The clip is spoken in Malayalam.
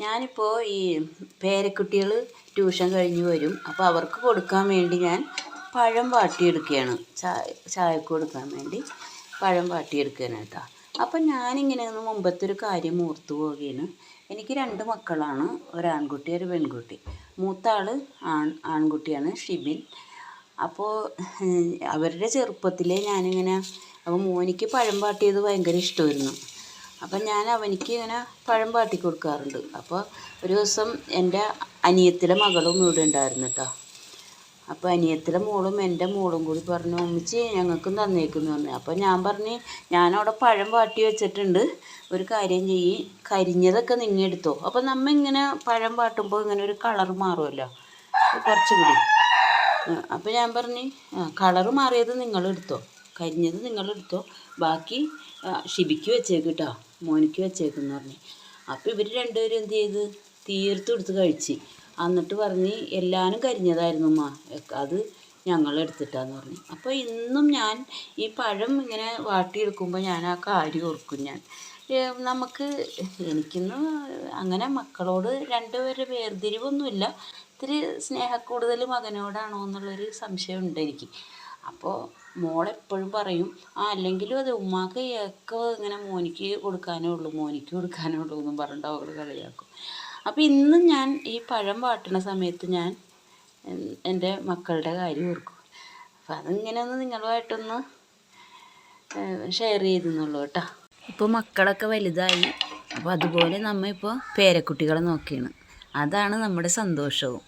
ഞാനിപ്പോൾ ഈ പേരക്കുട്ടികൾ ട്യൂഷൻ കഴിഞ്ഞ് വരും. അപ്പോൾ അവർക്ക് കൊടുക്കാൻ വേണ്ടി ഞാൻ പഴം വാട്ടിയെടുക്കുകയാണ്. ചായ ചായക്ക് കൊടുക്കാൻ വേണ്ടി പഴം വാട്ടിയെടുക്കുകയാണ് കേട്ടോ. അപ്പം ഞാനിങ്ങനെ ഒന്ന് മുമ്പത്തെ ഒരു കാര്യം ഓർത്തു പോവുകയാണ്. എനിക്ക് രണ്ട് മക്കളാണ്. ഒരാൺകുട്ടി ഒരു പെൺകുട്ടി. മൂത്ത ആൾ ആൺ ആൺകുട്ടിയാണ് ഷിബിൻ. അപ്പോൾ അവരുടെ ചെറുപ്പത്തിലേ ഞാനിങ്ങനെ അപ്പോൾ മോനിക്ക് പഴം വാട്ടിയത് ഭയങ്കര ഇഷ്ടമായിരുന്നു. അപ്പം ഞാൻ അവനിക്ക് ഇങ്ങനെ പഴം പാട്ടി കൊടുക്കാറുണ്ട്. അപ്പോൾ ഒരു ദിവസം എന്റെ അനിയത്തിലെ മകളും ഇവിടെ ഉണ്ടായിരുന്നു കേട്ടോ അപ്പോൾ അനിയത്തിലെ മോളും എന്റെ മോളും കൂടി പറഞ്ഞു ഉമ്മിച്ചി ഞങ്ങൾക്കും തന്നേക്കുന്നു പറഞ്ഞു. അപ്പോൾ ഞാൻ പറഞ്ഞു ഞാനവിടെ പഴം വാട്ടി വെച്ചിട്ടുണ്ട്. ഒരു കാര്യം ചെയ്യും കരിഞ്ഞതൊക്കെ നിങ്ങൾ എടുത്തോ. അപ്പോൾ നമ്മ ഇങ്ങനെ പഴം വാട്ടുമ്പോൾ ഇങ്ങനെ ഒരു കളർ മാറുമല്ലോ കുറച്ചും കൂടി. അപ്പോൾ ഞാൻ പറഞ്ഞു കളർ മാറിയത് നിങ്ങൾ എടുത്തോ. കരിഞ്ഞത് നിങ്ങൾ എടുത്തോ. ബാക്കി ഷിബിക്ക് വെച്ചേക്ക് കേട്ടോ മോനിക്ക് വെച്ചേക്കെന്ന് പറഞ്ഞു. അപ്പോൾ ഇവർ രണ്ടുപേരും എന്ത് ചെയ്ത്? തീർത്ത് എടുത്ത് കഴിച്ച്. എന്നിട്ട് പറഞ്ഞ് എല്ലാവരും കരിഞ്ഞതായിരുന്നു അമ്മ അത് ഞങ്ങൾ എടുത്തിട്ടാന്ന് പറഞ്ഞു. അപ്പോൾ ഇന്നും ഞാൻ ഈ പഴം ഇങ്ങനെ വാട്ടിയെടുക്കുമ്പോൾ ഞാൻ ആ കാര്യം ഓർക്കും ഞാൻ. നമുക്ക് എനിക്കിന്ന് അങ്ങനെ മക്കളോട് രണ്ടുപേരുടെ വേർതിരിവൊന്നുമില്ല. ഇത്തിരി സ്നേഹക്കൂടുതൽ മകനോടാണോ എന്നുള്ളൊരു സംശയമുണ്ട് എനിക്ക്. അപ്പോൾ മോളെപ്പോഴും പറയും ആ അല്ലെങ്കിലും അത് ഉമ്മാക്ക് ഒക്കെ ഇങ്ങനെ മോനിക്ക് കൊടുക്കാനേ ഉള്ളൂ മോനിക്ക് കൊടുക്കാനേ ഉള്ളൂ എന്നും പറഞ്ഞിട്ട് അവൾ കളിയാക്കും. അപ്പോൾ ഇന്ന് ഞാൻ ഈ പഴം വാട്ടുന്ന സമയത്ത് ഞാൻ എന്റെ മക്കളുടെ കാര്യം ഓർക്കും. അപ്പം അതിങ്ങനെ ഒന്ന് നിങ്ങളുമായിട്ടൊന്ന് ഷെയർ ചെയ്തെന്നുള്ളൂ കേട്ടോ. ഇപ്പോൾ മക്കളൊക്കെ വലുതായി അപ്പോൾ അതുപോലെ നമ്മൾ ഇപ്പോൾ പേരക്കുട്ടികളെ നോക്കിയാണ്. അതാണ് നമ്മുടെ സന്തോഷവും.